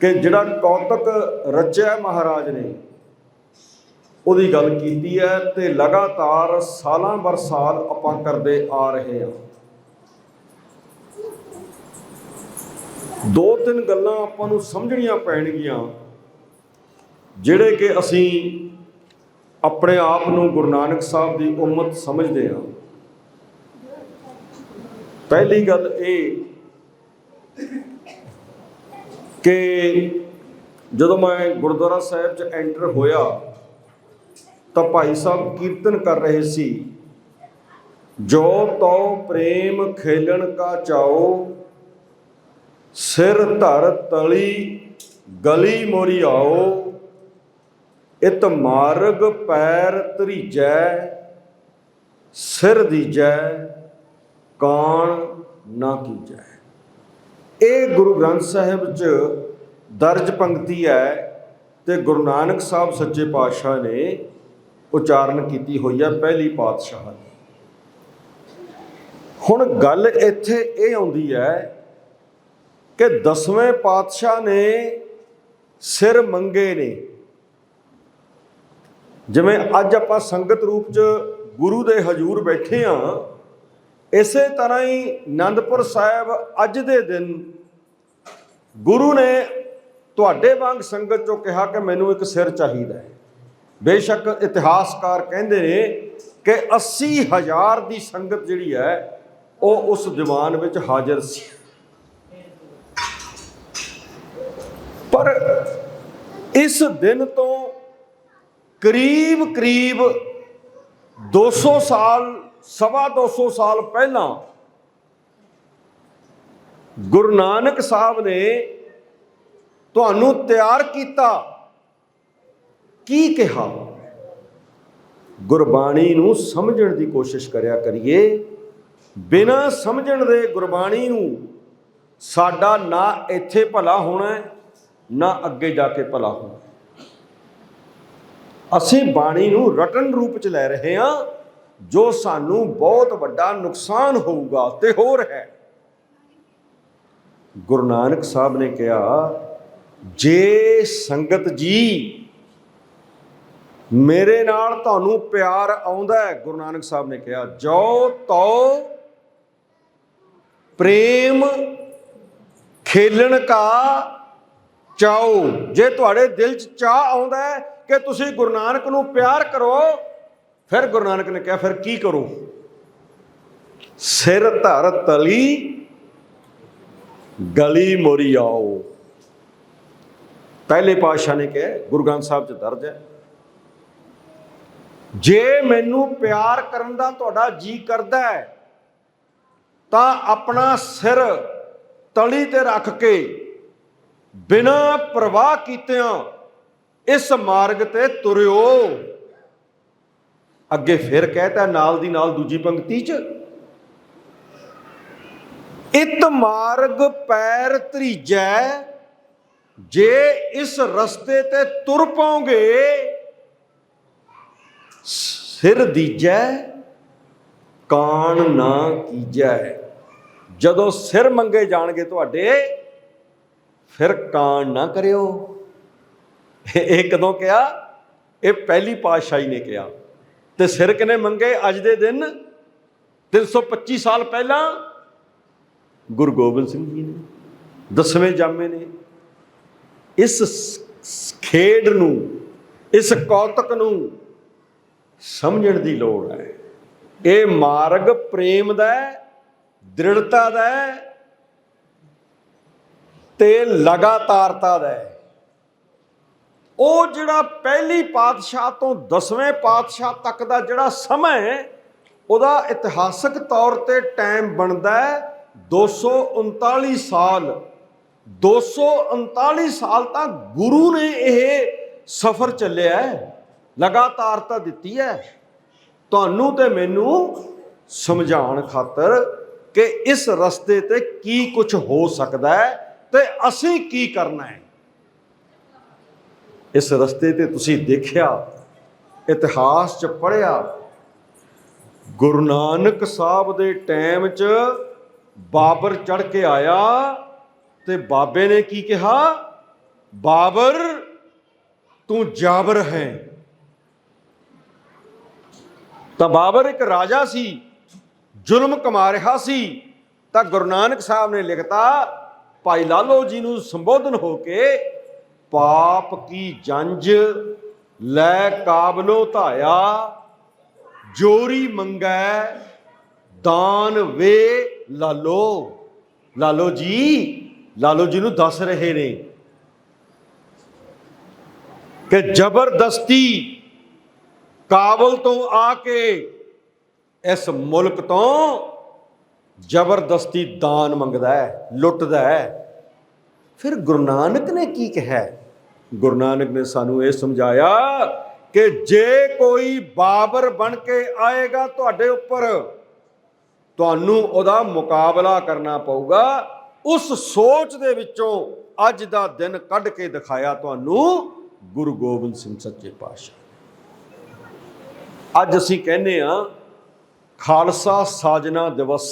ਕਿ ਜਿਹੜਾ ਕੌਤਕ ਰਚਿਆ ਮਹਾਰਾਜ ਨੇ, ਉਹਦੀ ਗੱਲ ਕੀਤੀ ਹੈ ਤੇ ਲਗਾਤਾਰ ਸਾਲਾਂ ਬਰ ਸਾਲ ਆਪਾਂ ਕਰਦੇ ਆ ਰਹੇ ਹਾਂ। ਦੋ ਤਿੰਨ ਗੱਲਾਂ ਆਪਾਂ ਨੂੰ ਸਮਝਣੀਆਂ ਪੈਣਗੀਆਂ, ਜਿਹੜੇ ਕਿ ਅਸੀਂ ਆਪਣੇ ਆਪ ਨੂੰ ਗੁਰੂ ਨਾਨਕ ਸਾਹਿਬ ਦੀ ਉਮਤ ਸਮਝਦੇ ਹਾਂ। ਪਹਿਲੀ ਗੱਲ ਇਹ ਕਿ ਜਦੋਂ ਮੈਂ ਗੁਰਦੁਆਰਾ ਸਾਹਿਬ 'ਚ ਐਂਟਰ ਹੋਇਆ, ਤਾਂ ਭਾਈ ਸਾਹਿਬ ਕੀਰਤਨ ਕਰ ਰਹੇ ਸੀ। ਜੋ ਤੋ ਪ੍ਰੇਮ ਖੇਲਣ ਕਾ ਚਾਓ ਸਿਰ ਧਰ ਤਲੀ ਗਲੀ ਮੋਰੀ ਆਓ ਇਤ ਮਾਰਗ ਪੈਰ ਧਰੀਜੈ, ਸਿਰ ਦੀਜੈ, ਕਾਣ ਨਾ ਕੀਜੈ। ਇਹ ਗੁਰੂ ਗ੍ਰੰਥ ਸਾਹਿਬ 'ਚ ਦਰਜ ਪੰਕਤੀ ਹੈ ਤੇ ਗੁਰੂ ਨਾਨਕ ਸਾਹਿਬ ਸੱਚੇ ਪਾਤਸ਼ਾਹ ਨੇ ਉਚਾਰਨ ਕੀਤੀ ਹੋਈ ਹੈ ਪਹਿਲੀ ਪਾਤਸ਼ਾਹ ਨੇ ਹੁਣ ਗੱਲ ਇੱਥੇ ਇਹ ਆਉਂਦੀ ਹੈ ਕਿ ਦਸਵੇਂ ਪਾਤਸ਼ਾਹ ਨੇ ਸਿਰ ਮੰਗੇ ਨੇ। ਜਿਵੇਂ ਅੱਜ ਆਪਾਂ ਸੰਗਤ ਰੂਪ 'ਚ ਗੁਰੂ ਦੇ ਹਜ਼ੂਰ ਬੈਠੇ ਆ ਇਸੇ ਤਰ੍ਹਾਂ ਹੀ ਆਨੰਦਪੁਰ ਸਾਹਿਬ ਅੱਜ ਦੇ ਦਿਨ ਗੁਰੂ ਨੇ ਤੁਹਾਡੇ ਵਾਂਗ ਸੰਗਤ ਚੋਂ ਕਿਹਾ ਕਿ ਮੈਨੂੰ ਇੱਕ ਸਿਰ ਚਾਹੀਦਾ ਹੈ। ਬੇਸ਼ੱਕ ਇਤਿਹਾਸਕਾਰ ਕਹਿੰਦੇ ਨੇ ਕਿ 80000 ਦੀ ਸੰਗਤ ਜਿਹੜੀ ਹੈ, ਉਹ ਉਸ ਦੀਵਾਨ ਵਿੱਚ ਹਾਜ਼ਰ ਸੀ। ਪਰ ਇਸ ਦਿਨ ਤੋਂ ਕਰੀਬ ਕਰੀਬ 200 ਸਾਲ, ਸਵਾ 200 ਸਾਲ ਪਹਿਲਾਂ ਗੁਰੂ ਨਾਨਕ ਸਾਹਿਬ ਨੇ ਤੁਹਾਨੂੰ ਤਿਆਰ ਕੀਤਾ। ਕੀ ਕਿਹਾ? ਗੁਰਬਾਣੀ ਨੂੰ ਸਮਝਣ ਦੀ ਕੋਸ਼ਿਸ਼ ਕਰਿਆ ਕਰੀਏ। ਬਿਨਾਂ ਸਮਝਣ ਦੇ ਗੁਰਬਾਣੀ ਨੂੰ ਸਾਡਾ ਨਾ ਇੱਥੇ ਭਲਾ ਹੋਣਾ ਨਾ ਅੱਗੇ ਜਾ ਕੇ ਭਲਾ ਹੋਣਾ ਅਸੀਂ ਬਾਣੀ ਨੂੰ ਰਟਨ ਰੂਪ ਚ ਲੈ ਰਹੇ ਹਾਂ, ਜੋ ਸਾਨੂੰ ਬਹੁਤ ਵੱਡਾ ਨੁਕਸਾਨ ਹੋਊਗਾ ਤੇ ਹੋਰ ਹੈ। ਗੁਰੂ ਨਾਨਕ ਸਾਹਿਬ ਨੇ ਕਿਹਾ, ਜੇ ਸੰਗਤ ਜੀ ਮੇਰੇ ਨਾਲ ਤੁਹਾਨੂੰ ਪਿਆਰ ਆਉਂਦਾ ਹੈ, ਗੁਰੂ ਨਾਨਕ ਸਾਹਿਬ ਨੇ ਕਿਹਾ ਜੋ ਤੋ ਪ੍ਰੇਮ ਖੇਲਣ ਕਾ ਚਾਓ। ਜੇ ਤੁਹਾਡੇ ਦਿਲ 'ਚ ਚਾਹ ਆਉਂਦਾ ਹੈ ਕਿ ਤੁਸੀਂ ਗੁਰੂ ਨਾਨਕ ਨੂੰ ਪਿਆਰ ਕਰੋ, ਫਿਰ ਗੁਰੂ ਨਾਨਕ ਨੇ ਕਿਹਾ, ਫਿਰ ਕੀ ਕਰੋ? ਸਿਰ ਧਰ ਤਲੀ ਗਲੀ ਮੋਰੀ ਆਓ। ਪਹਿਲੇ ਪਾਤਸ਼ਾਹ ਨੇ ਕਿਹਾ, ਗੁਰੂ ਗ੍ਰੰਥ ਸਾਹਿਬ 'ਚ ਦਰਜ ਹੈ, ਜੇ ਮੈਨੂੰ ਪਿਆਰ ਕਰਨ ਦਾ ਤੁਹਾਡਾ ਜੀ ਕਰਦਾ ਹੈ, ਤਾਂ ਆਪਣਾ ਸਿਰ ਤਲੀ ਤੇ ਰੱਖ ਕੇ ਬਿਨਾਂ ਪ੍ਰਵਾਹ ਕੀਤਿਆਂ ਇਸ ਮਾਰਗ ਤੇ ਤੁਰਿਓ। ਅੱਗੇ ਫਿਰ ਕਹਿਤਾ, ਨਾਲ ਦੀ ਨਾਲ ਦੂਜੀ ਪੰਕਤੀ 'ਚ ਇਤ ਮਾਰਗ ਪੈਰ ਧਰੀਜੈ, ਜੇ ਇਸ ਰਸਤੇ ਤੇ ਤੁਰ ਪਾਉਂਗੇ, ਸਿਰ ਦੀਜੈ, ਕਾਣ ਨਾ ਕੀਜੈ। ਜਦੋਂ ਸਿਰ ਮੰਗੇ ਜਾਣਗੇ ਤੁਹਾਡੇ, ਫਿਰ ਕਾਣ ਨਾ ਕਰਿਓ। ਇਹ ਕਦੋਂ ਕਿਹਾ? ਇਹ ਪਹਿਲੀ ਪਾਤਸ਼ਾਹੀ ਨੇ ਕਿਹਾ। ਤੇ ਸਿਰ ਕਿਨੇ ਮੰਗੇ ਅੱਜ ਦੇ ਦਿਨ? 325 ਸਾਲ ਪਹਿਲਾਂ ਗੁਰੂ ਗੋਬਿੰਦ ਸਿੰਘ ਜੀ ਨੇ ਦਸਵੇਂ ਜਾਮੇ ਨੇ। ਇਸ ਖੇਡ ਨੂੰ ਇਸ ਕੌਤਕ ਨੂੰ ਸਮਝਣ ਦੀ ਲੋੜ ਹੈ। ਇਹ ਮਾਰਗ ਪ੍ਰੇਮ ਦਾ ਹੈ, ਦ੍ਰਿੜਤਾ ਦਾ ਹੈ ਤੇ ਲਗਾਤਾਰਤਾ ਦਾ ਹੈ। ਉਹ ਜਿਹੜਾ ਪਹਿਲੀ ਪਾਤਸ਼ਾਹ ਤੋਂ 10ਵੇਂ ਪਾਤਸ਼ਾਹ ਤੱਕ ਦਾ ਜਿਹੜਾ ਸਮਾਂ ਹੈ ਉਹਦਾ ਇਤਿਹਾਸਕ ਤੌਰ ਤੇ ਟਾਈਮ ਬਣਦਾ ਹੈ 239 ਸਾਲ 239 ਸਾਲ ਤਾਂ ਗੁਰੂ ਨੇ ਇਹ ਸਫ਼ਰ ਚੱਲਿਆ ਹੈ ਲਗਾਤਾਰਤਾ ਦਿੱਤੀ ਹੈ। ਤੁਹਾਨੂੰ ਤੇ ਮੈਨੂੰ ਸਮਝਾਉਣ ਖਾਤਰ ਕਿ ਇਸ ਰਸਤੇ ਤੇ ਕੀ ਕੁਝ ਹੋ ਸਕਦਾ ਹੈ ਤੇ ਅਸੀਂ ਕੀ ਕਰਨਾ ਹੈ। ਇਸ ਰਸਤੇ ਤੇ ਤੁਸੀਂ ਦੇਖਿਆ, ਇਤਿਹਾਸ 'ਚ ਪੜ੍ਹਿਆ, ਗੁਰੂ ਨਾਨਕ ਸਾਹਿਬ ਦੇ ਟਾਈਮ 'ਚ ਬਾਬਰ ਚੜ ਕੇ ਆਇਆ ਤੇ ਬਾਬੇ ਨੇ ਕੀ ਕਿਹਾ? ਬਾਬਰ, ਤੂੰ ਜਾਬਰ ਹੈ। ਤਾਂ ਬਾਬਰ ਇੱਕ ਰਾਜਾ ਸੀ, ਜ਼ੁਲਮ ਕਮਾ ਰਿਹਾ ਸੀ, ਤਾਂ ਗੁਰੂ ਨਾਨਕ ਸਾਹਿਬ ਨੇ ਲਿਖਤਾ, ਭਾਈ ਲਾਲੋ ਜੀ ਨੂੰ ਸੰਬੋਧਨ ਹੋ ਕੇ ਪਾਪ ਕੀ ਜੰਜ ਲੈ ਕਾਬਲੋ ਧਾਇਆ, ਜੋਰੀ ਮੰਗੈ ਦਾਨ ਵੇ ਲਾਲੋ। ਲਾਲੋ ਜੀ ਲਾਲੋ ਜੀ ਨੂੰ ਦੱਸ ਰਹੇ ਨੇ ਕਿ ਜ਼ਬਰਦਸਤੀ ਕਾਬਲ ਤੋਂ ਆ ਕੇ ਇਸ ਮੁਲਕ ਤੋਂ ਜ਼ਬਰਦਸਤੀ ਦਾਨ ਮੰਗਦਾ ਹੈ, ਲੁੱਟਦਾ ਹੈ। ਫਿਰ ਗੁਰੂ ਨਾਨਕ ਨੇ ਕੀ ਕਿਹਾ? ਗੁਰੂ ਨਾਨਕ ਨੇ ਸਾਨੂੰ ਇਹ ਸਮਝਾਇਆ ਕਿ ਜੇ ਕੋਈ ਬਾਬਰ ਬਣ ਕੇ ਆਏਗਾ ਤੁਹਾਡੇ ਉੱਪਰ ਤੁਹਾਨੂੰ ਉਹਦਾ ਮੁਕਾਬਲਾ ਕਰਨਾ ਪਊਗਾ। ਉਸ ਸੋਚ ਦੇ ਵਿੱਚੋਂ ਅੱਜ ਦਾ ਦਿਨ ਕੱਢ ਕੇ ਦਿਖਾਇਆ ਤੁਹਾਨੂੰ ਗੁਰੂ ਗੋਬਿੰਦ ਸਿੰਘ ਸੱਚੇ ਪਾਤਸ਼ਾਹ। ਅੱਜ ਅਸੀਂ ਕਹਿੰਦੇ ਆ ਖਾਲਸਾ ਸਾਜਨਾ ਦਿਵਸ,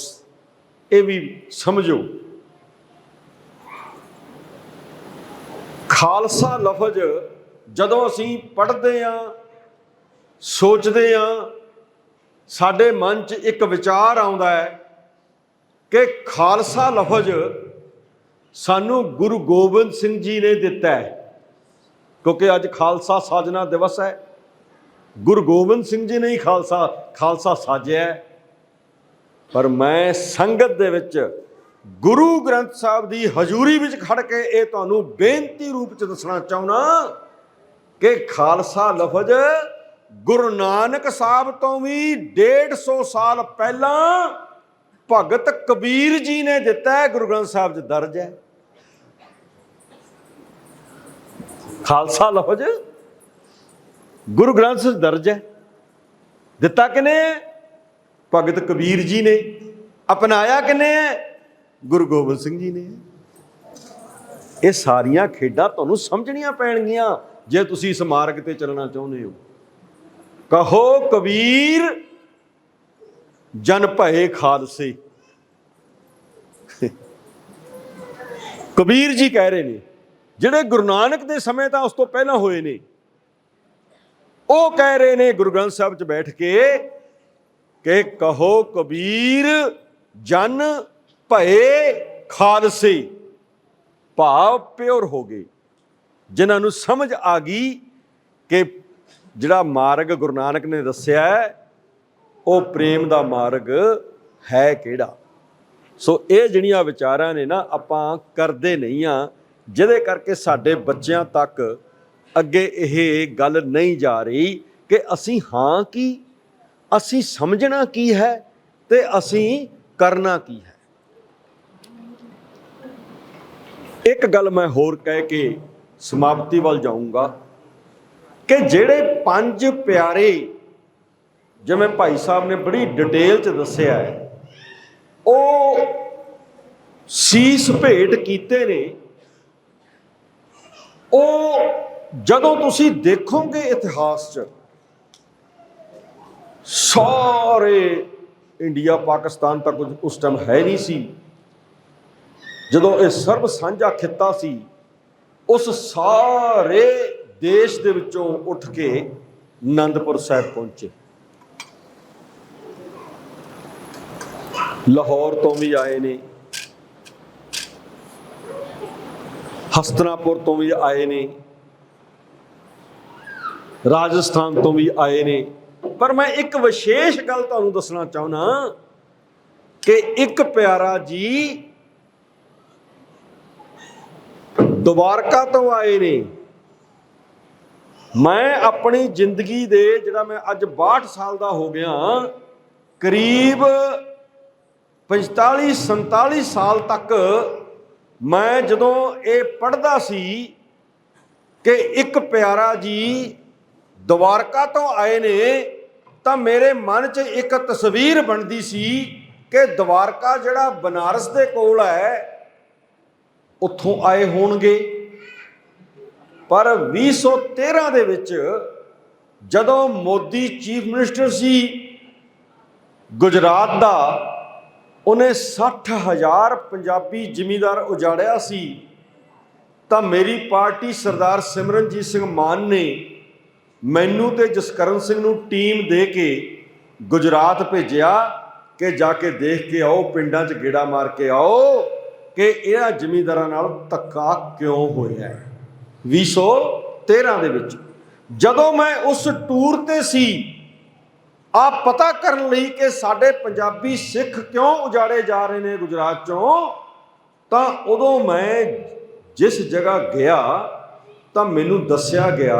ਇਹ ਵੀ ਸਮਝੋ। ਖਾਲਸਾ ਲਫ਼ਜ਼ ਜਦੋਂ ਅਸੀਂ ਪੜ੍ਹਦੇ ਆ ਸੋਚਦੇ ਆ ਸਾਡੇ ਮਨ 'ਚ ਇੱਕ ਵਿਚਾਰ ਆਉਂਦਾ ਹੈ ਕਿ ਖਾਲਸਾ ਲਫ਼ਜ਼ ਸਾਨੂੰ ਗੁਰੂ ਗੋਬਿੰਦ ਸਿੰਘ ਜੀ ਨੇ ਦਿੱਤਾ ਹੈ, ਕਿਉਂਕਿ ਅੱਜ ਖਾਲਸਾ ਸਾਜਨਾ ਦਿਵਸ ਹੈ। ਗੁਰੂ ਗੋਬਿੰਦ ਸਿੰਘ ਜੀ ਨੇ ਹੀ ਖਾਲਸਾ ਖਾਲਸਾ ਸਾਜਿਆ ਪਰ ਮੈਂ ਸੰਗਤ ਦੇ ਵਿੱਚ ਗੁਰੂ ਗ੍ਰੰਥ ਸਾਹਿਬ ਦੀ ਹਜ਼ੂਰੀ ਵਿੱਚ ਖੜ ਕੇ ਇਹ ਤੁਹਾਨੂੰ ਬੇਨਤੀ ਰੂਪ ਚ ਦੱਸਣਾ ਚਾਹੁੰਦਾ ਕਿ ਖਾਲਸਾ ਲਫ਼ਜ਼ ਗੁਰੂ ਨਾਨਕ ਸਾਹਿਬ ਤੋਂ ਵੀ 150 ਸਾਲ ਪਹਿਲਾਂ ਭਗਤ ਕਬੀਰ ਜੀ ਨੇ ਦਿੱਤਾ ਹੈ, ਗੁਰੂ ਗ੍ਰੰਥ ਸਾਹਿਬ 'ਚ ਦਰਜ ਹੈ। ਖਾਲਸਾ ਲਫ਼ਜ਼? ਗੁਰੂ ਗ੍ਰੰਥ ਸਾਹਿਬ ਦਰਜ ਹੈ। ਦਿੱਤਾ ਕਿਨੇ ਭਗਤ ਕਬੀਰ ਜੀ ਨੇ। ਅਪਣਾਇਆ ਕਿਨੇ ਗੁਰੂ ਗੋਬਿੰਦ ਸਿੰਘ ਜੀ ਨੇ। ਇਹ ਸਾਰੀਆਂ ਖੇਡਾਂ ਤੁਹਾਨੂੰ ਸਮਝਣੀਆਂ ਪੈਣਗੀਆਂ, ਜੇ ਤੁਸੀਂ ਇਸ ਮਾਰਗ ਤੇ ਚੱਲਣਾ ਚਾਹੁੰਦੇ ਹੋ। ਕਹੋ ਕਬੀਰ, ਜਨ ਭਏ ਖਾਲਸੇ। ਕਬੀਰ ਜੀ ਕਹਿ ਰਹੇ ਨੇ, ਜਿਹੜੇ ਗੁਰੂ ਨਾਨਕ ਦੇ ਸਮੇਂ ਤਾਂ ਉਸ ਤੋਂ ਪਹਿਲਾਂ ਹੋਏ ਨੇ, ਉਹ ਕਹਿ ਰਹੇ ਨੇ ਗੁਰੂ ਗ੍ਰੰਥ ਸਾਹਿਬ 'ਚ ਬੈਠ ਕੇ ਕਿ ਕਹੋ ਕਬੀਰ, ਜਨ ਭਏ ਖਾਲਸੇ। ਭਾਵ ਪਿਓਰ ਹੋ ਗਏ। ਜਿਨ੍ਹਾਂ ਨੂੰ ਸਮਝ ਆ ਗਈ ਕਿ ਜਿਹੜਾ ਮਾਰਗ ਗੁਰੂ ਨਾਨਕ ਨੇ ਦੱਸਿਆ ਉਹ ਪ੍ਰੇਮ ਦਾ ਮਾਰਗ ਹੈ ਕਿਹੜਾ? ਸੋ ਇਹ ਜਿਹੜੀਆਂ ਵਿਚਾਰਾਂ ਨੇ ਨਾ, ਆਪਾਂ ਕਰਦੇ ਨਹੀਂ ਆ, ਜਿਹਦੇ ਕਰਕੇ ਸਾਡੇ ਬੱਚਿਆਂ ਤੱਕ ਅੱਗੇ ਇਹ ਗੱਲ ਨਹੀਂ ਜਾ ਰਹੀ ਕਿ ਅਸੀਂ ਹਾਂ ਕੀ, ਅਸੀਂ ਸਮਝਣਾ ਕੀ ਹੈ ਤੇ ਅਸੀਂ ਕਰਨਾ ਕੀ ਹੈ। ਇੱਕ ਗੱਲ ਮੈਂ ਹੋਰ ਕਹਿ ਕੇ ਸਮਾਪਤੀ ਵੱਲ ਜਾਊਂਗਾ। ਕਿ ਜਿਹੜੇ ਪੰਜ ਪਿਆਰੇ, ਜਿਵੇਂ ਭਾਈ ਸਾਹਿਬ ਨੇ ਬੜੀ ਡਿਟੇਲ ਚ ਦੱਸਿਆ ਹੈ, ਉਹ ਸੀਸ ਭੇਟ ਕੀਤੇ ਨੇ। ਉਹ ਜਦੋਂ ਤੁਸੀਂ ਦੇਖੋਗੇ ਇਤਿਹਾਸ 'ਚ, ਸਾਰੇ ਇੰਡੀਆ, ਪਾਕਿਸਤਾਨ ਤਾਂ ਕੁਝ ਉਸ ਟਾਈਮ ਹੈ ਨਹੀਂ ਸੀ। ਜਦੋਂ ਇਹ ਸਰਬ ਸਾਂਝਾ ਖਿੱਤਾ ਸੀ, ਉਸ ਸਾਰੇ ਦੇਸ਼ ਦੇ ਵਿੱਚੋਂ ਉੱਠ ਕੇ ਆਨੰਦਪੁਰ ਸਾਹਿਬ ਪਹੁੰਚੇ। ਲਾਹੌਰ ਤੋਂ ਵੀ ਆਏ ਨੇ। ਹਸਤਨਾਪੁਰ ਤੋਂ ਵੀ ਆਏ ਨੇ। ਰਾਜਸਥਾਨ ਤੋਂ ਵੀ ਆਏ ਨੇ। ਪਰ ਮੈਂ ਇੱਕ ਵਿਸ਼ੇਸ਼ ਗੱਲ ਤੁਹਾਨੂੰ ਦੱਸਣਾ ਚਾਹੁੰਦਾ ਕਿ ਇੱਕ ਪਿਆਰਾ ਜੀ ਦੁਬਾਰਕਾ ਤੋਂ ਆਏ ਨੇ। ਮੈਂ ਆਪਣੀ ਜ਼ਿੰਦਗੀ ਦੇ ਜਿਹੜਾ ਮੈਂ ਅੱਜ 62 ਸਾਲ ਦਾ ਹੋ ਗਿਆ, ਕਰੀਬ 45 47 ਸਾਲ ਤੱਕ ਮੈਂ ਜਦੋਂ ਇਹ ਪੜ੍ਹਦਾ ਸੀ ਕਿ ਇੱਕ ਪਿਆਰਾ ਜੀ ਦਵਾਰਕਾ ਤੋਂ ਆਏ ਨੇ, ਤਾਂ ਮੇਰੇ ਮਨ 'ਚ ਇੱਕ ਤਸਵੀਰ ਬਣਦੀ ਸੀ ਕਿ ਦਵਾਰਕਾ ਜਿਹੜਾ ਬਨਾਰਸ ਦੇ ਕੋਲ ਹੈ, ਉੱਥੋਂ ਆਏ ਹੋਣਗੇ। ਪਰ 2013 ਦੇ ਵਿੱਚ ਜਦੋਂ ਮੋਦੀ ਚੀਫ ਮਿਨਿਸਟਰ ਸੀ ਗੁਜਰਾਤ ਦਾ, ਉਹਨੇ 60000 ਪੰਜਾਬੀ ਜ਼ਿਮੀਂਦਾਰ ਉਜਾੜਿਆ ਸੀ, ਤਾਂ ਮੇਰੀ ਪਾਰਟੀ ਸਰਦਾਰ ਸਿਮਰਨਜੀਤ ਸਿੰਘ ਮਾਨ ਨੇ ਮੈਨੂੰ ਤੇ ਜਸਕਰਨ ਸਿੰਘ ਨੂੰ ਟੀਮ ਦੇ ਕੇ ਗੁਜਰਾਤ ਭੇਜਿਆ ਕਿ ਜਾ ਕੇ ਦੇਖ ਕੇ ਆਓ, ਪਿੰਡਾਂ 'ਚ ਗੇੜਾ ਮਾਰ ਕੇ ਆਓ ਕਿ ਇਹਨਾਂ ਜ਼ਮੀਂਦਾਰਾਂ ਨਾਲ ਧੱਕਾ ਕਿਉਂ ਹੋਇਆ ਹੈ। 2013 ਦੇ ਵਿੱਚ। ਜਦੋਂ ਮੈਂ ਉਸ ਟੂਰ ਤੇ ਸੀ ਆ ਪਤਾ ਕਰਨ ਲਈ ਕਿ ਸਾਡੇ ਪੰਜਾਬੀ ਸਿੱਖ ਕਿਉਂ ਉਜਾੜੇ ਜਾ ਰਹੇ ਨੇ ਗੁਜਰਾਤ ਚੋਂ, ਤਾਂ ਉਦੋਂ ਮੈਂ ਜਿਸ ਜਗ੍ਹਾ ਗਿਆ, ਤਾਂ ਮੈਨੂੰ ਦੱਸਿਆ ਗਿਆ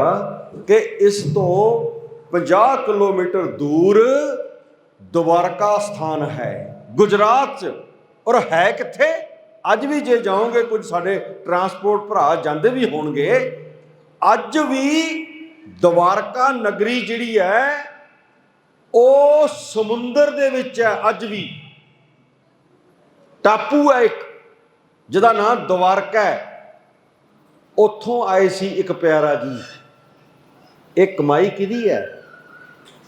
ਕਿ ਇਸ ਤੋਂ 50 ਕਿਲੋਮੀਟਰ ਦੂਰ ਦਵਾਰਕਾ ਸਥਾਨ ਹੈ, ਗੁਜਰਾਤ 'ਚ। ਔਰ ਹੈ ਕਿੱਥੇ? ਅੱਜ ਵੀ ਜੇ ਜਾਓਗੇ, ਕੁਝ ਸਾਡੇ ਟਰਾਂਸਪੋਰਟ ਭਰਾ ਜਾਂਦੇ ਵੀ ਹੋਣਗੇ, ਅੱਜ ਵੀ ਦਵਾਰਕਾ ਨਗਰੀ ਜਿਹੜੀ ਹੈ, ਉਹ ਸਮੁੰਦਰ ਦੇ ਵਿੱਚ ਹੈ, ਅੱਜ ਵੀ। ਟਾਪੂ ਹੈ ਇੱਕ, ਜਿਹਦਾ ਨਾਮ ਦਵਾਰਕਾ ਹੈ। ਉੱਥੋਂ ਆਏ ਸੀ ਇੱਕ ਪਿਆਰਾ ਜੀ। ਇਹ ਕਮਾਈ ਕਿਹਦੀ ਹੈ?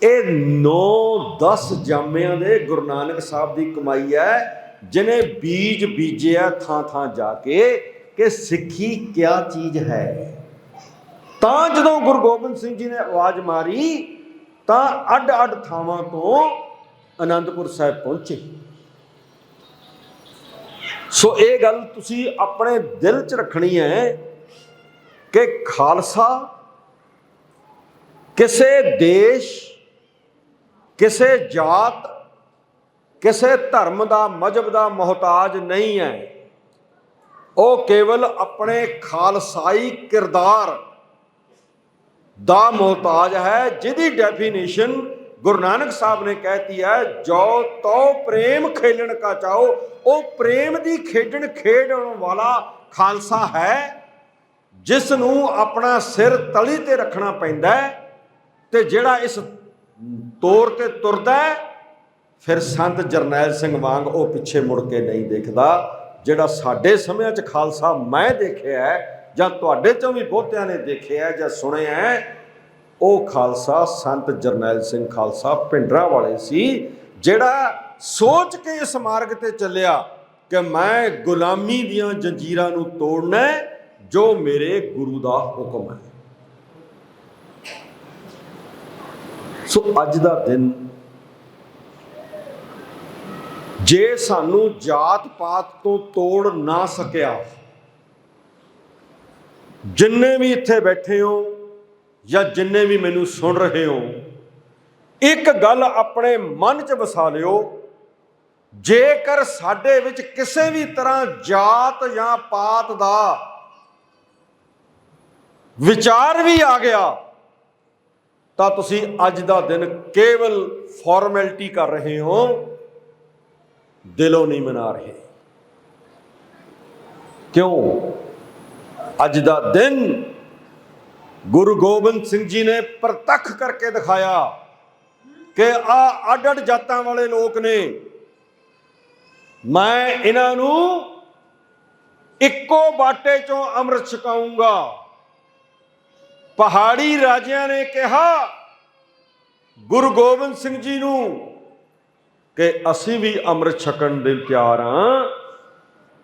ਇਹ 9-10 ਜਾਮਿਆਂ ਦੇ ਗੁਰੂ ਨਾਨਕ ਸਾਹਿਬ ਦੀ ਕਮਾਈ ਹੈ। ਜਿਨੇ ਬੀਜ ਬੀਜਿਆ ਥਾਂ ਥਾਂ ਜਾ ਕੇ ਕਿ ਸਿੱਖੀ ਕਿਆ ਚੀਜ਼ ਹੈ। ਤਾਂ ਜਦੋਂ ਗੁਰੂ ਗੋਬਿੰਦ ਸਿੰਘ ਜੀ ਨੇ ਆਵਾਜ਼ ਮਾਰੀ, ਤਾਂ ਅੱਡ-ਅੱਡ ਥਾਵਾਂ ਤੋਂ ਅਨੰਦਪੁਰ ਸਾਹਿਬ ਪਹੁੰਚੇ। ਸੋ ਇਹ ਗੱਲ ਤੁਸੀਂ ਆਪਣੇ ਦਿਲ 'ਚ ਰੱਖਣੀ ਹੈ ਕਿ ਖਾਲਸਾ ਕਿਸੇ ਦੇਸ਼, ਕਿਸੇ ਜਾਤ ਕਿਸੇ ਧਰਮ ਦਾ ਮਜਬ ਦਾ ਮੁਹਤਾਜ ਨਹੀਂ ਹੈ। ਉਹ ਕੇਵਲ ਆਪਣੇ ਖਾਲਸਾਈ ਕਿਰਦਾਰ ਦਾ ਮੁਹਤਾਜ ਹੈ, ਜਿਹਦੀ ਡੈਫੀਨੇਸ਼ਨ ਗੁਰੂ ਨਾਨਕ ਸਾਹਿਬ ਨੇ ਕਹਿਤੀ ਹੈ, ਜੋ ਤੋ ਪ੍ਰੇਮ ਖੇਲਣ ਕਾ ਚਾਓ ਉਹ ਪ੍ਰੇਮ ਦੀ ਖੇਡਣ ਖੇਡਣ ਵਾਲਾ ਖਾਲਸਾ ਹੈ ਜਿਸ ਨੂੰ ਆਪਣਾ ਸਿਰ ਤਲੀ ਤੇ ਰੱਖਣਾ ਪੈਂਦਾ ਹੈ ਤੇ ਜਿਹੜਾ ਇਸ ਤੌਰ ਤੇ ਤੁਰਦਾ ਹੈ ਫਿਰ ਸੰਤ ਜਰਨੈਲ ਸਿੰਘ ਵਾਂਗ ਉਹ ਪਿੱਛੇ ਮੁੜ ਕੇ ਨਹੀਂ ਦੇਖਦਾ, ਜਿਹੜਾ ਸਾਡੇ ਸਮਿਆਂ 'ਚ ਖਾਲਸਾ ਮੈਂ ਦੇਖਿਆ ਜਾਂ ਤੁਹਾਡੇ ਚੋਂ ਵੀ ਬਹੁਤਿਆਂ ਨੇ ਦੇਖਿਆ ਜਾਂ ਸੁਣਿਆ ਉਹ ਖਾਲਸਾ ਸੰਤ ਜਰਨੈਲ ਸਿੰਘ ਖਾਲਸਾ ਪਿੰਡਰਾ ਵਾਲੇ ਸੀ, ਜਿਹੜਾ ਸੋਚ ਕੇ ਇਸ ਮਾਰਗ ਤੇ ਚੱਲਿਆ ਕਿ ਮੈਂ ਗੁਲਾਮੀ ਦੀਆਂ ਜੰਜੀਰਾਂ ਨੂੰ ਤੋੜਨਾ ਜੋ ਮੇਰੇ ਗੁਰੂ ਦਾ ਹੁਕਮ ਹੈ। ਸੋ ਅੱਜ ਦਾ ਦਿਨ ਜੇ ਸਾਨੂੰ ਜਾਤ ਪਾਤ ਤੋਂ ਤੋੜ ਨਾ ਸਕਿਆ, ਜਿੰਨੇ ਵੀ ਇੱਥੇ ਬੈਠੇ ਹੋ ਜਾਂ ਜਿੰਨੇ ਵੀ ਮੈਨੂੰ ਸੁਣ ਰਹੇ ਹੋ, ਇੱਕ ਗੱਲ ਆਪਣੇ ਮਨ 'ਚ ਵਸਾ ਲਿਓ, ਜੇਕਰ ਸਾਡੇ ਵਿੱਚ ਕਿਸੇ ਵੀ ਤਰ੍ਹਾਂ ਜਾਤ ਜਾਂ ਪਾਤ ਦਾ ਵਿਚਾਰ ਵੀ ਆ ਗਿਆ, ਤਾਂ ਤੁਸੀਂ ਅੱਜ ਦਾ ਦਿਨ ਕੇਵਲ ਫਾਰਮੈਲਿਟੀ ਕਰ ਰਹੇ ਹੋ। ਦਿਲੋਂ ਨਹੀਂ ਮਨਾ ਰਹੇ। ਕਿਉਂ? ਅੱਜ ਦਾ ਦਿਨ ਗੁਰੂ ਗੋਬਿੰਦ ਸਿੰਘ ਜੀ ਨੇ ਪ੍ਰਤੱਖ ਕਰਕੇ ਦਿਖਾਇਆ ਕਿ ਆ ਅੱਡ ਅੱਡ ਜਾਤਾਂ ਵਾਲੇ ਲੋਕ ਨੇ। ਮੈਂ ਇਹਨਾਂ ਨੂੰ ਇੱਕੋ ਬਾਟੇ ਚੋਂ ਅੰਮ੍ਰਿਤ ਛਕਾਉਂਗਾ ਪਹਾੜੀ ਰਾਜਿਆਂ ਨੇ ਕਿਹਾ, ਗੁਰੂ ਗੋਬਿੰਦ ਸਿੰਘ ਜੀ ਨੂੰ ਕਿ ਅਸੀਂ ਵੀ ਅੰਮ੍ਰਿਤ ਛਕਣ ਦੇ ਤਿਆਰ ਹਾਂ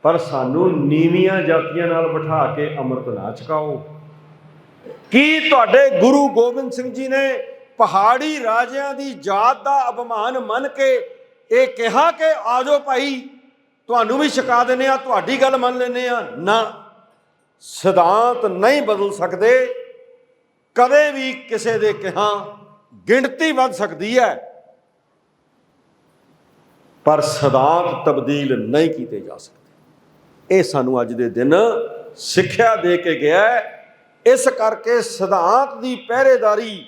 ਪਰ ਸਾਨੂੰ ਨੀਵੀਆਂ ਜਾਤੀਆਂ ਨਾਲ ਬਿਠਾ ਕੇ ਅੰਮ੍ਰਿਤ ਨਾ ਛਕਾਓ। ਕੀ ਤੁਹਾਡੇ ਗੁਰੂ ਗੋਬਿੰਦ ਸਿੰਘ ਜੀ ਨੇ ਪਹਾੜੀ ਰਾਜਿਆਂ ਦੀ ਜਾਤ ਦਾ ਅਪਮਾਨ ਮੰਨ ਕੇ ਇਹ ਕਿਹਾ ਕਿ ਆਜੋ ਭਾਈ, ਤੁਹਾਨੂੰ ਵੀ ਛਕਾ ਦਿੰਨੇ ਆ, ਤੁਹਾਡੀ ਗੱਲ ਮੰਨ ਲੈਨੇ ਆ? ਨਾ। ਸਿਧਾਂਤ ਨਹੀਂ ਬਦਲ ਸਕਦੇ। ਕਦੇ ਵੀ ਕਿਸੇ ਦੇ ਕਿਹਾ ਗਿਣਤੀ ਵੱਧ ਸਕਦੀ ਹੈ। ਪਰ ਸਿਧਾਂਤ ਤਬਦੀਲ ਨਹੀਂ ਕੀਤੇ ਜਾ ਸਕਦੇ। ਇਹ ਸਾਨੂੰ ਅੱਜ ਦੇ ਦਿਨ ਸਿੱਖਿਆ ਦੇ ਕੇ ਗਿਆ ਇਸ ਕਰਕੇ ਸਿਧਾਂਤ ਦੀ ਪਹਿਰੇਦਾਰੀ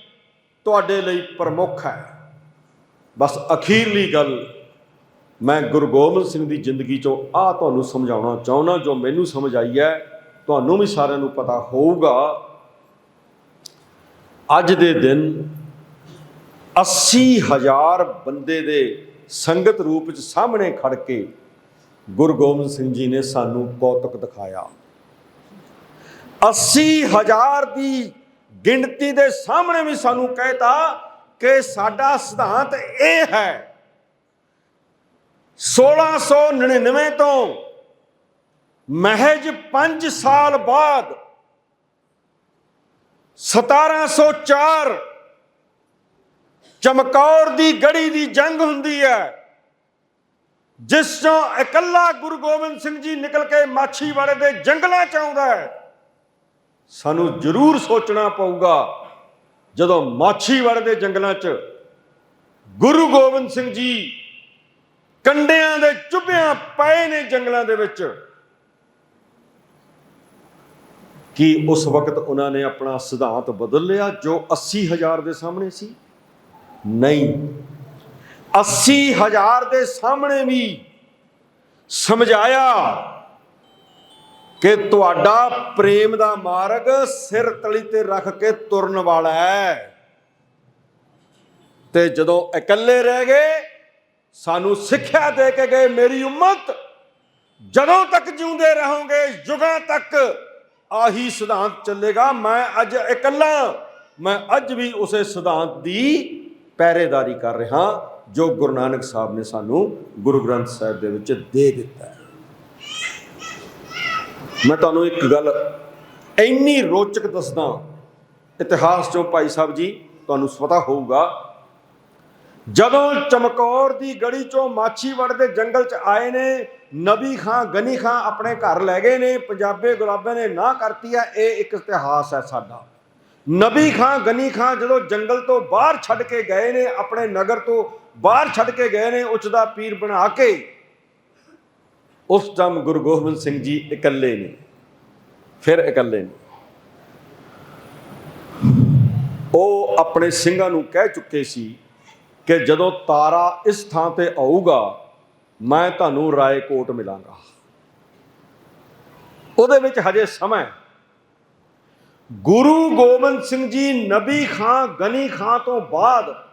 ਤੁਹਾਡੇ ਲਈ ਪ੍ਰਮੁੱਖ ਹੈ। ਬਸ ਅਖੀਰਲੀ ਗੱਲ ਮੈਂ ਗੁਰੂ ਗੋਬਿੰਦ ਸਿੰਘ ਦੀ ਜ਼ਿੰਦਗੀ ਚੋਂ ਆ ਤੁਹਾਨੂੰ ਸਮਝਾਉਣਾ ਚਾਹੁੰਦਾ, ਜੋ ਮੈਨੂੰ ਸਮਝ ਆਈ ਹੈ, ਤੁਹਾਨੂੰ ਵੀ ਸਾਰਿਆਂ ਨੂੰ ਪਤਾ ਹੋਊਗਾ। ਅੱਜ ਦੇ ਦਿਨ 80000 ਬੰਦੇ ਦੇ ਸੰਗਤ ਰੂਪ ਵਿੱਚ ਸਾਹਮਣੇ ਖੜ ਕੇ ਗੁਰੂ ਗੋਬਿੰਦ ਸਿੰਘ ਜੀ ਨੇ ਸਾਨੂੰ ਕੌਤਕ ਦਿਖਾਇਆ। 80000 ਦੀ ਗਿਣਤੀ ਦੇ ਸਾਹਮਣੇ ਵੀ ਸਾਨੂੰ ਕਹਿਤਾ ਕਿ ਸਾਡਾ ਸਿਧਾਂਤ ਇਹ ਹੈ 1699 ਤੋਂ ਮਹਿਜ 5 ਸਾਲ ਬਾਅਦ 1704 ਚਮਕੌਰ ਦੀ ਗੜੀ ਦੀ ਜੰਗ ਹੁੰਦੀ ਹੈ। ਜਿਸ ਚੋਂ ਇਕੱਲਾ ਗੁਰੂ ਗੋਬਿੰਦ ਸਿੰਘ ਜੀ ਨਿਕਲ ਕੇ ਮਾਛੀਵਾੜੇ ਦੇ ਜੰਗਲਾਂ ਚ ਆਉਂਦਾ ਹੈ। ਸਾਨੂੰ ਜ਼ਰੂਰ ਸੋਚਣਾ ਪਊਗਾ, ਜਦੋਂ ਮਾਛੀਵਾੜੇ ਦੇ ਜੰਗਲਾਂ ਚ ਗੁਰੂ ਗੋਬਿੰਦ ਸਿੰਘ ਜੀ ਕੰਡਿਆਂ ਦੇ ਚੁੱਭਿਆਂ ਪਏ ਨੇ ਜੰਗਲਾਂ ਦੇ ਵਿੱਚ। ਕਿ ਉਸ ਵਕਤ ਉਹਨਾਂ ਨੇ ਆਪਣਾ ਸਿਧਾਂਤ ਬਦਲ ਲਿਆ, ਜੋ 80000 ਦੇ ਸਾਹਮਣੇ ਸੀ? ਨਹੀਂ। 80000 ਦੇ ਸਾਹਮਣੇ ਵੀ ਸਮਝਾਇਆ ਕਿ ਤੁਹਾਡਾ ਪ੍ਰੇਮ ਦਾ ਮਾਰਗ ਸਿਰ ਤਲੀ ਤੇ ਰੱਖ ਕੇ ਤੁਰਨ ਵਾਲਾ ਹੈ। ਤੇ ਜਦੋਂ ਇਕੱਲੇ ਰਹਿ ਗਏ, ਸਾਨੂੰ ਸਿੱਖਿਆ ਦੇ ਕੇ ਗਏ ਮੇਰੀ ਉਮਤ, ਜਦੋਂ ਤੱਕ ਜਿਉਂਦੇ ਰਹੋਗੇ ਯੁਗਾਂ ਤੱਕ ਆਹੀ ਸਿਧਾਂਤ ਚੱਲੇਗਾ। ਮੈਂ ਅੱਜ ਇਕੱਲਾ, ਮੈਂ ਅੱਜ ਵੀ ਉਸੇ ਸਿਧਾਂਤ ਦੀ ਪਹਿਰੇਦਾਰੀ ਕਰ ਰਿਹਾ ਜੋ ਗੁਰੂ ਨਾਨਕ ਸਾਹਿਬ ਨੇ ਸਾਨੂੰ ਗੁਰੂ ਗ੍ਰੰਥ ਸਾਹਿਬ ਦੇ ਵਿੱਚ ਦੇ ਦਿੱਤਾ ਹੈ। ਮੈਂ ਤੁਹਾਨੂੰ ਇੱਕ ਗੱਲ ਇੰਨੀ ਰੋਚਕ ਦੱਸਦਾ ਇਤਿਹਾਸ ਚੋਂ ਭਾਈ ਸਾਹਿਬ ਜੀ, ਤੁਹਾਨੂੰ ਪਤਾ ਹੋਊਗਾ। ਜਦੋਂ ਚਮਕੌਰ ਦੀ ਗੜੀ ਚੋਂ ਮਾਛੀਵੜ ਦੇ ਜੰਗਲ 'ਚ ਆਏ ਨੇ, ਨਬੀ ਖਾਂ, ਗਨੀ ਖਾਂ ਆਪਣੇ ਘਰ ਲੈ ਗਏ ਨੇ, ਪੰਜਾਬੇ ਗੁਲਾਬਾਂ ਨੇ ਨਾ ਕਰਤੀ ਹੈ, ਇਹ ਇੱਕ ਇਤਿਹਾਸ ਹੈ ਸਾਡਾ। ਨਬੀ ਖਾਂ, ਗਨੀ ਖਾਂ ਜਦੋਂ ਜੰਗਲ ਤੋਂ ਬਾਹਰ ਛੱਡ ਕੇ ਗਏ ਨੇ, ਆਪਣੇ ਨਗਰ ਤੋਂ ਬਾਹਰ ਛੱਡ ਕੇ ਗਏ ਨੇ ਉੱਚਦਾ ਪੀਰ ਬਣਾ ਕੇ, ਉਸ ਟਾਈਮ ਗੁਰੂ ਗੋਬਿੰਦ ਸਿੰਘ ਜੀ ਇਕੱਲੇ ਨੇ। ਫਿਰ ਇਕੱਲੇ ਨੇ। ਉਹ ਆਪਣੇ ਸਿੰਘਾਂ ਨੂੰ ਕਹਿ ਚੁੱਕੇ ਸੀ ਕਿ ਜਦੋਂ ਤਾਰਾ ਇਸ ਥਾਂ ਤੇ ਆਊਗਾ, ਮੈਂ ਤੁਹਾਨੂੰ ਰਾਏਕੋਟ ਮਿਲਾਂਗਾ। ਉਹਦੇ ਵਿੱਚ ਹਜੇ ਸਮਾਂ ਹੈ। ਗੁਰੂ ਗੋਬਿੰਦ ਸਿੰਘ ਜੀ ਨਬੀ ਖਾਂ, ਗਨੀ ਖਾਂ ਤੋਂ ਬਾਅਦ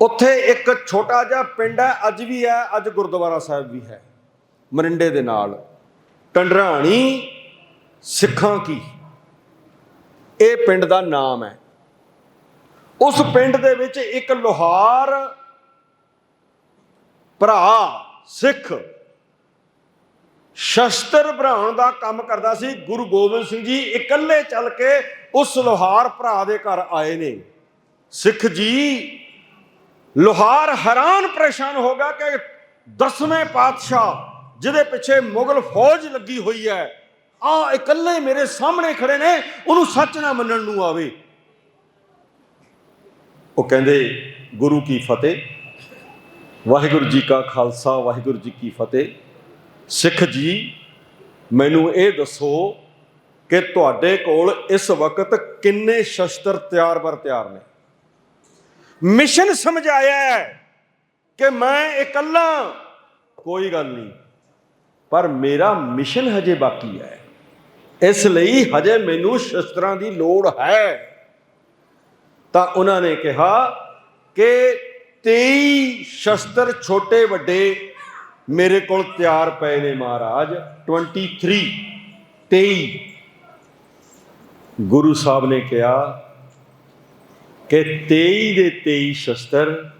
ਉੱਥੇ ਇੱਕ ਛੋਟਾ ਜਿਹਾ ਪਿੰਡ ਹੈ, ਅੱਜ ਵੀ ਹੈ, ਅੱਜ ਗੁਰਦੁਆਰਾ ਸਾਹਿਬ ਵੀ ਹੈ। ਮਰਿੰਡੇ ਦੇ ਨਾਲ। ਟੰਡਰਾਣੀ ਸਿੱਖਾਂ ਕੀ? ਇਹ ਪਿੰਡ ਦਾ ਨਾਮ ਹੈ। ਉਸ ਪਿੰਡ ਦੇ ਵਿੱਚ ਇੱਕ ਲੋਹਾਰ ਭਰਾ ਸਿੱਖ ਸ਼ਸਤਰ ਬਣਾਉਣ ਦਾ ਕੰਮ ਕਰਦਾ ਸੀ। ਗੁਰੂ ਗੋਬਿੰਦ ਸਿੰਘ ਜੀ ਇਕੱਲੇ ਚੱਲ ਕੇ ਉਸ ਲੋਹਾਰ ਭਰਾ ਦੇ ਘਰ ਆਏ ਨੇ। ਸਿੱਖ ਜੀ, ਲੋਹਾਰ ਹੈਰਾਨ ਪਰੇਸ਼ਾਨ ਹੋ ਗਿਆ ਕਿ ਦਸਵੇਂ ਪਾਤਸ਼ਾਹ ਜਿਹਦੇ ਪਿੱਛੇ ਮੁਗਲ ਫੌਜ ਲੱਗੀ ਹੋਈ ਹੈ, ਆ ਇਕੱਲੇ ਮੇਰੇ ਸਾਹਮਣੇ ਖੜੇ ਨੇ, ਉਹਨੂੰ ਸੱਚ ਨਾ ਮੰਨਣ ਨੂੰ ਆਵੇ। ਉਹ ਕਹਿੰਦੇ, ਗੁਰੂ ਕੀ ਫਤਿਹ? ਵਾਹਿਗੁਰੂ ਜੀ ਕਾ ਖਾਲਸਾ, ਵਾਹਿਗੁਰੂ ਜੀ ਕੀ ਫਤਿਹ। ਸਿੱਖ ਜੀ, ਮੈਨੂੰ ਇਹ ਦੱਸੋ ਕਿ ਤੁਹਾਡੇ ਕੋਲ ਇਸ ਵਕਤ ਕਿੰਨੇ ਸ਼ਸਤਰ ਤਿਆਰ ਬਰ ਤਿਆਰ ਨੇ? ਮਿਸ਼ਨ ਸਮਝਾਇਆ ਹੈ ਕਿ ਮੈਂ ਇਕੱਲਾ। ਕੋਈ ਗੱਲ ਨਹੀਂ, ਪਰ ਮੇਰਾ ਮਿਸ਼ਨ ਹਜੇ ਬਾਕੀ ਹੈ। ਇਸ ਲਈ ਹਜੇ ਮੈਨੂੰ ਸ਼ਸਤਰਾਂ ਦੀ ਲੋੜ ਹੈ। ਤਾਂ ਉਹਨਾਂ ਨੇ ਕਿਹਾ ਕਿ 23 ਸ਼ਸਤਰ ਛੋਟੇ ਵੱਡੇ ਮੇਰੇ ਕੋਲ ਤਿਆਰ ਪਏ ਨੇ ਮਹਾਰਾਜ 23 23 ਗੁਰੂ ਸਾਹਿਬ ਨੇ ਕਿਹਾ ਕਿ 23 ਦੇ 23 ਸ਼ਸਤਰ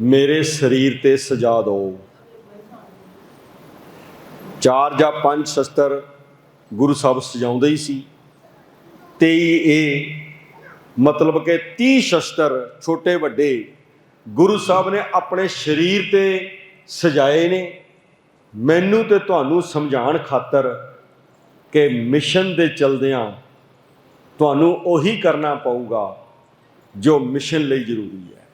ਮੇਰੇ ਸਰੀਰ ਤੇ ਸਜਾ ਦਿਓ ਚਾਰ ਜਾਂ ਪੰਜ ਸ਼ਸਤਰ ਗੁਰੂ ਸਾਹਿਬ ਸਜਾਉਂਦੇ ਹੀ ਸੀ। 23 ਇਹ ਮਤਲਬ ਕਿ 30 ਸ਼ਸਤਰ ਛੋਟੇ ਵੱਡੇ ਗੁਰੂ ਸਾਹਿਬ ਨੇ ਆਪਣੇ ਸਰੀਰ ਤੇ ਸਜਾਏ ਨੇ। ਮੈਨੂੰ ਤੇ ਤੁਹਾਨੂੰ ਸਮਝਾਉਣ ਖਾਤਰ ਕਿ ਮਿਸ਼ਨ ਦੇ ਚਲਦਿਆਂ ਤੁਹਾਨੂੰ ਉਹੀ ਕਰਨਾ ਪਊਗਾ ਜੋ ਮਿਸ਼ਨ ਲਈ ਜ਼ਰੂਰੀ ਹੈ।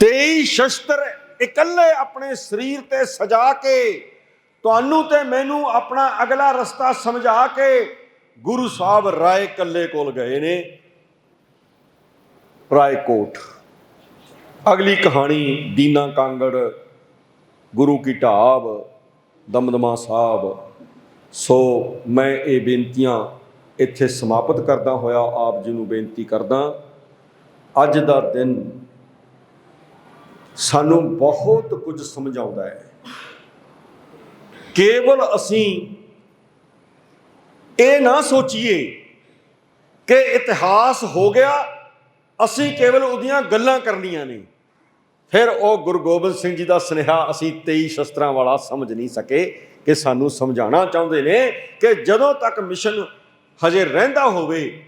23 ਸ਼ਸਤਰ ਇਕੱਲੇ ਆਪਣੇ ਸਰੀਰ ਤੇ ਸਜਾ ਕੇ, ਤੁਹਾਨੂੰ ਤੇ ਮੈਨੂੰ ਆਪਣਾ ਅਗਲਾ ਰਸਤਾ ਸਮਝਾ ਕੇ ਗੁਰੂ ਸਾਹਿਬ ਰਾਏ ਕੱਲੇ ਕੋਲ ਗਏ ਨੇ। ਰਾਏ ਕੋਟ ਅਗਲੀ ਕਹਾਣੀ, ਦੀਨਾ ਕਾਂਗੜ, ਗੁਰੂ ਕੀ ਢਾਬ, ਦਮਦਮਾ ਸਾਹਿਬ। ਸੋ ਮੈਂ ਇਹ ਬੇਨਤੀਆਂ ਇੱਥੇ ਸਮਾਪਤ ਕਰਦਾ ਹੋਇਆ, ਆਪ ਜੀ ਨੂੰ ਬੇਨਤੀ ਕਰਦਾ, ਅੱਜ ਦਾ ਦਿਨ ਸਾਨੂੰ ਬਹੁਤ ਕੁਝ ਸਮਝਾਉਂਦਾ ਹੈ। ਕੇਵਲ ਅਸੀਂ ਇਹ ਨਾ ਸੋਚੀਏ ਕਿ ਇਤਿਹਾਸ ਹੋ ਗਿਆ, ਅਸੀਂ ਕੇਵਲ ਉਹਦੀਆਂ ਗੱਲਾਂ ਕਰਨੀਆਂ ਨੇ। ਫਿਰ ਉਹ ਗੁਰੂ ਗੋਬਿੰਦ ਸਿੰਘ ਜੀ ਦਾ ਸੁਨੇਹਾ ਅਸੀਂ 23 ਸ਼ਸਤਰਾਂ ਵਾਲਾ ਸਮਝ ਨਹੀਂ ਸਕੇ ਕਿ ਸਾਨੂੰ ਸਮਝਾਉਣਾ ਚਾਹੁੰਦੇ ਨੇ ਕਿ ਜਦੋਂ ਤੱਕ ਮਿਸ਼ਨ ਹਜੇ ਰਹਿੰਦਾ ਹੋਵੇ,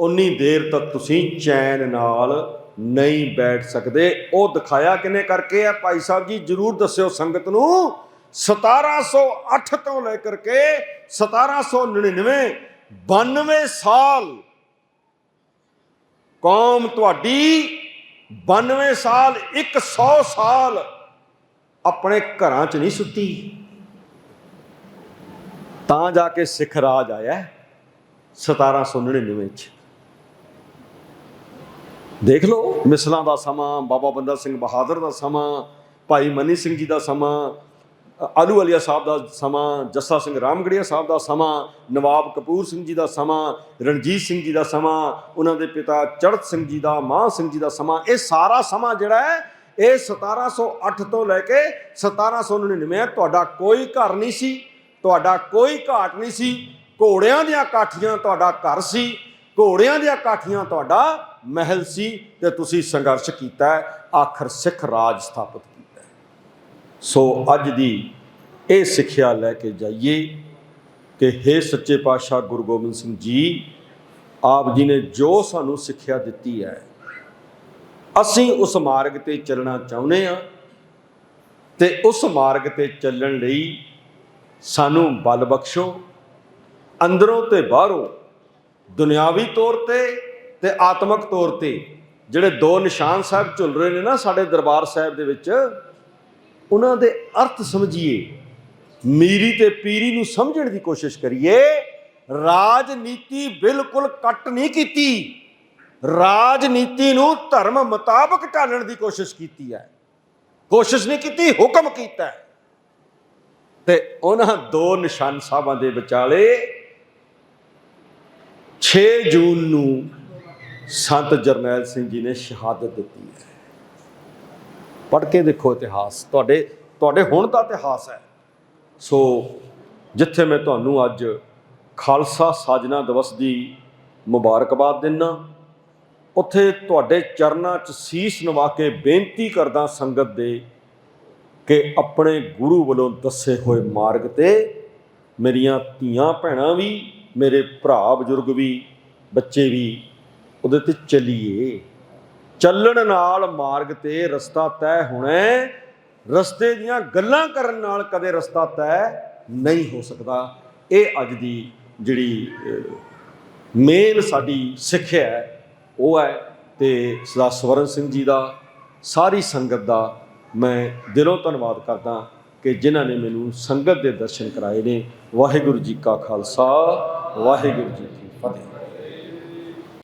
ਉਨੀ ਦੇਰ ਤੱਕ ਤੁਸੀਂ ਚੈਨ ਨਾਲ ਨਹੀਂ ਬੈਠ ਸਕਦੇ। ਉਹ ਦਿਖਾਇਆ ਕਿਨੇ ਕਰਕੇ ਆ? ਭਾਈ ਸਾਹਿਬ ਜੀ, ਜਰੂਰ ਦੱਸਿਓ ਸੰਗਤ ਨੂੰ। 1708 ਤੋਂ ਲੈ ਕਰਕੇ 1799 92 ਸਾਲ ਕੌਮ ਤੁਹਾਡੀ 92 ਸਾਲ 100 ਸਾਲ ਆਪਣੇ ਘਰਾਂ 'ਚ ਨਹੀਂ ਸੁੱਤੀ। ਤਾਂ ਜਾ ਕੇ ਸਿੱਖ ਰਾਜ ਆਇਆ 1799 ਚ। ਦੇਖ ਲਓ, ਮਿਸਲਾਂ ਦਾ ਸਮਾਂ, ਬਾਬਾ ਬੰਦਾ ਸਿੰਘ ਬਹਾਦਰ ਦਾ ਸਮਾਂ, ਭਾਈ ਮਨੀ ਸਿੰਘ ਜੀ ਦਾ ਸਮਾਂ ਆਲੂ ਵਾਲੀਆ ਸਾਹਿਬ ਦਾ ਸਮਾਂ ਜੱਸਾ ਸਿੰਘ ਰਾਮਗੜੀਆ ਸਾਹਿਬ ਦਾ ਸਮਾਂ ਨਵਾਬ ਕਪੂਰ ਸਿੰਘ ਜੀ ਦਾ ਸਮਾਂ ਰਣਜੀਤ ਸਿੰਘ ਜੀ ਦਾ ਸਮਾਂ ਉਹਨਾਂ ਦੇ ਪਿਤਾ ਚੜਤ ਸਿੰਘ ਜੀ ਦਾ ਮਾਨ ਸਿੰਘ ਜੀ ਦਾ ਸਮਾਂ ਇਹ ਸਾਰਾ ਸਮਾਂ ਜਿਹੜਾ ਹੈ ਇਹ 1708 ਤੋਂ ਲੈ ਕੇ 1799 ਹੈ ਤੁਹਾਡਾ ਕੋਈ ਘਰ ਨਹੀਂ ਸੀ ਤੁਹਾਡਾ ਕੋਈ ਘਾਟ ਨਹੀਂ ਸੀ ਘੋੜਿਆਂ ਦੀਆਂ ਕਾਠੀਆਂ ਤੁਹਾਡਾ ਘਰ ਸੀ ਘੋੜਿਆਂ ਦੀਆਂ ਕਾਠੀਆਂ ਤੁਹਾਡਾ ਮਹਿਲ ਸੀ ਤੇ ਤੁਸੀਂ ਸੰਘਰਸ਼ ਕੀਤਾ ਆਖਰ ਸਿੱਖ ਰਾਜ ਸਥਾਪਿਤ ਸੋ ਅੱਜ ਦੀ ਇਹ ਸਿੱਖਿਆ ਲੈ ਕੇ ਜਾਈਏ ਕਿ हे ਸੱਚੇ ਪਾਤਸ਼ਾਹ ਗੁਰੂ ਗੋਬਿੰਦ ਸਿੰਘ ਜੀ, ਆਪ ਜੀ ਨੇ ਜੋ ਸਾਨੂੰ ਸਿੱਖਿਆ ਦਿੱਤੀ ਹੈ, ਅਸੀਂ ਉਸ ਮਾਰਗ ਤੇ ਚੱਲਣਾ ਚਾਹੁੰਦੇ ਹਾਂ ਤੇ ਉਸ ਮਾਰਗ ਤੇ ਚੱਲਣ ਲਈ ਸਾਨੂੰ ਬਲ ਬਖਸ਼ੋ। ਅੰਦਰੋਂ ਤੇ ਬਾਹਰੋਂ ਦੁਨਿਆਵੀ ਤੌਰ ਤੇ ਤੇ ਆਤਮਿਕ ਤੌਰ ਤੇ ਜਿਹੜੇ ਦੋ ਨਿਸ਼ਾਨ ਸਾਹਿਬ ਝੁੱਲ ਰਹੇ ਨੇ ਨਾ ਸਾਡੇ ਦਰਬਾਰ ਸਾਹਿਬ ਦੇ ਵਿੱਚ ਉਹਨਾਂ ਦੇ ਅਰਥ ਸਮਝੀਏ। ਮੀਰੀ ਤੇ ਪੀਰੀ ਨੂੰ ਸਮਝਣ ਦੀ ਕੋਸ਼ਿਸ਼ ਕਰੀਏ, ਰਾਜਨੀਤੀ ਬਿਲਕੁਲ ਕੱਟ ਨਹੀਂ ਕੀਤੀ। ਰਾਜਨੀਤੀ ਨੂੰ ਧਰਮ ਮੁਤਾਬਕ ਢਾਲਣ ਦੀ ਕੋਸ਼ਿਸ਼ ਕੀਤੀ ਹੈ। ਕੋਸ਼ਿਸ਼ ਨਹੀਂ ਕੀਤੀ, ਹੁਕਮ ਕੀਤਾ ਤੇ ਉਹਨਾਂ ਦੋ ਨਿਸ਼ਾਨ ਸਾਹਿਬਾਂ ਦੇ ਵਿਚਾਲੇ 6 ਜੂਨ ਨੂੰ ਸੰਤ ਜਰਨੈਲ ਸਿੰਘ ਜੀ ਨੇ ਸ਼ਹਾਦਤ ਦਿੱਤੀ ਹੈ। ਪੜ੍ਹ ਕੇ ਦੇਖੋ ਇਤਿਹਾਸ। ਤੁਹਾਡੇ ਤੁਹਾਡੇ ਹੁਣ ਦਾ ਇਤਿਹਾਸ ਹੈ। ਸੋ ਜਿੱਥੇ ਮੈਂ ਤੁਹਾਨੂੰ ਅੱਜ ਖਾਲਸਾ ਸਾਜਨਾ ਦਿਵਸ ਦੀ ਮੁਬਾਰਕਬਾਦ ਦਿੰਨਾ, ਉੱਥੇ ਤੁਹਾਡੇ ਚਰਨਾਂ 'ਚ ਸੀਸ ਨਵਾ ਕੇ ਬੇਨਤੀ ਕਰਦਾ ਸੰਗਤ ਦੇ ਕਿ ਆਪਣੇ ਗੁਰੂ ਵੱਲੋਂ ਦੱਸੇ ਹੋਏ ਮਾਰਗ ਤੇ ਮੇਰੀਆਂ ਧੀਆਂ ਭੈਣਾਂ ਵੀ, ਮੇਰੇ ਭਰਾ ਬਜ਼ੁਰਗ ਵੀ, ਬੱਚੇ ਵੀ ਉਹਦੇ ਤੇ ਚੱਲੀਏ। ਚੱਲਣ ਨਾਲ ਮਾਰਗ ਤੇ ਰਸਤਾ ਤੈਅ ਹੋਣਾ ਰਸਤੇ ਦੀਆਂ ਗੱਲਾਂ ਕਰਨ ਨਾਲ ਕਦੇ ਰਸਤਾ ਤੈਅ ਨਹੀਂ ਹੋ ਸਕਦਾ। ਇਹ ਅੱਜ ਦੀ ਜਿਹੜੀ ਮੇਨ ਸਾਡੀ ਸਿੱਖਿਆ ਹੈ, ਉਹ ਹੈ ਤੇ ਸਦਾ ਸਵਰਨ ਸਿੰਘ ਜੀ ਦਾ, ਸਾਰੀ ਸੰਗਤ ਦਾ ਮੈਂ ਦਿਲੋਂ ਧੰਨਵਾਦ ਕਰਦਾ ਕਿ ਜਿਨ੍ਹਾਂ ਨੇ ਮੈਨੂੰ ਸੰਗਤ ਦੇ ਦਰਸ਼ਨ ਕਰਾਏ ਨੇ। ਵਾਹਿਗੁਰੂ ਜੀ ਕਾ ਖਾਲਸਾ, ਵਾਹਿਗੁਰੂ ਜੀ ਕੀ ਫਤਿਹ।